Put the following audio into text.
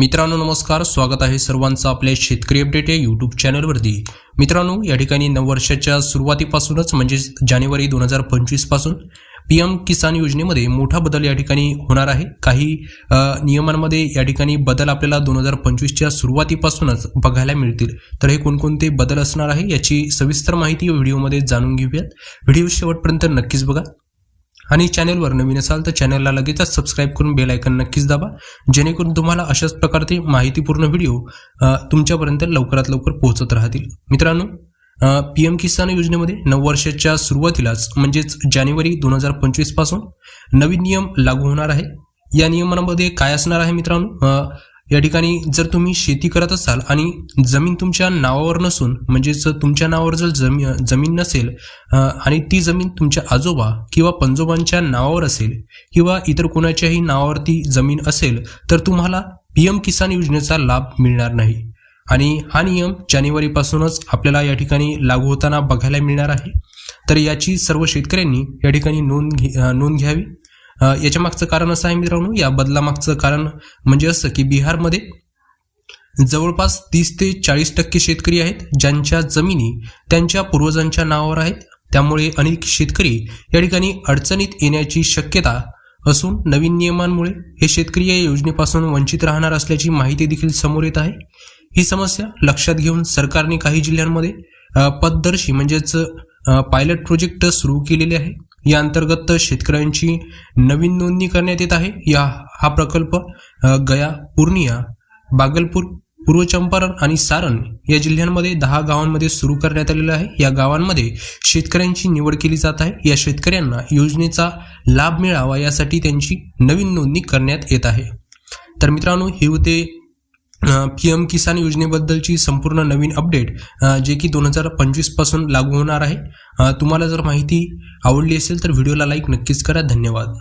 मित्रांनो नमस्कार. स्वागत आहे सर्वांचं आपल्या शेतकरी अपडेट या यूट्यूब चॅनलवरती. मित्रांनो या ठिकाणी नववर्षाच्या सुरुवातीपासूनच म्हणजेच जानेवारी दोन हजार पंचवीसपासून पी एम किसान योजनेमध्ये मोठा बदल या ठिकाणी होणार आहे. काही नियमांमध्ये या ठिकाणी बदल आपल्याला दोन हजार पंचवीसच्या सुरुवातीपासूनच बघायला मिळतील. तर हे कोणकोणते बदल असणार आहे याची सविस्तर माहिती व्हिडिओमध्ये जाणून घेऊयात. व्हिडिओ शेवटपर्यंत नक्कीच बघा. आणि चॅनेलवर नवीन असाल तर चॅनलला लगेचच सबस्क्राईब करून बेल आयकन नक्कीच दाबा. जेणेकरून तुम्हाला अशाच प्रकारचे माहितीपूर्ण व्हिडिओ तुमच्यापर्यंत लवकरात लवकर पोहोचत राहतील. मित्रांनो पी एम किसान योजनेमध्ये नऊ वर्षाच्या सुरुवातीलाच म्हणजेच जानेवारी दोन हजार पंचवीसपासून नवीन नियम लागू होणार आहे. या नियमांमध्ये काय असणार आहे मित्रांनो? या ठिकाणी जर तुम्ही शेती करत असाल आणि जमीन तुमच्या नावावर नसून म्हणजेच तुमच्या नावावर जर जमी जमीन नसेल आणि ती जमीन तुमच्या आजोबा किंवा पंजोबांच्या नावावर असेल किंवा इतर कोणाच्याही नावावरती जमीन असेल तर तुम्हाला पी एम किसान योजनेचा लाभ मिळणार नाही. आणि हा नियम जानेवारीपासूनच आपल्याला या ठिकाणी लागू होताना बघायला मिळणार आहे. तर याची सर्व शेतकऱ्यांनी या ठिकाणी नोंद घे नोंद घ्यावी. याच्या मागचं कारण असं आहे मित्रांनो या बदलामागचं कारण म्हणजे असं की बिहारमध्ये जवळपास तीस ते चाळीस टक्के शेतकरी आहेत ज्यांच्या जमिनी त्यांच्या पूर्वजांच्या नावावर आहेत. त्यामुळे अनेक शेतकरी या ठिकाणी अडचणीत येण्याची शक्यता असून नवीन नियमांमुळे हे शेतकरी या योजनेपासून वंचित राहणार असल्याची माहिती देखील समोर येत आहे. ही समस्या लक्षात घेऊन सरकारने काही जिल्ह्यांमध्ये पददर्शी म्हणजेच पायलट प्रोजेक्ट सुरू केलेले आहे. या अंतर्गत शेतकऱ्यांची नवीन नोंदणी करण्यात येत आहे. या हा प्रकल्प गया पूर्णिया बागलपूर पूर्व चंपारण आणि सारण या जिल्ह्यांमध्ये दहा गावांमध्ये सुरू करण्यात आलेला आहे. या गावांमध्ये शेतकऱ्यांची निवड केली जात आहे. या शेतकऱ्यांना योजनेचा लाभ मिळावा यासाठी त्यांची नवीन नोंदणी करण्यात येत आहे. तर मित्रांनो हे होते पी एम किसान योजनेबद्दलची संपूर्ण नवीन अपडेट जे की दोन हजार पंचवीसपासून लागू होणार आहे. तुम्हाला जर माहिती आवडली असेल तर व्हिडिओला लाईक नक्कीच करा. धन्यवाद.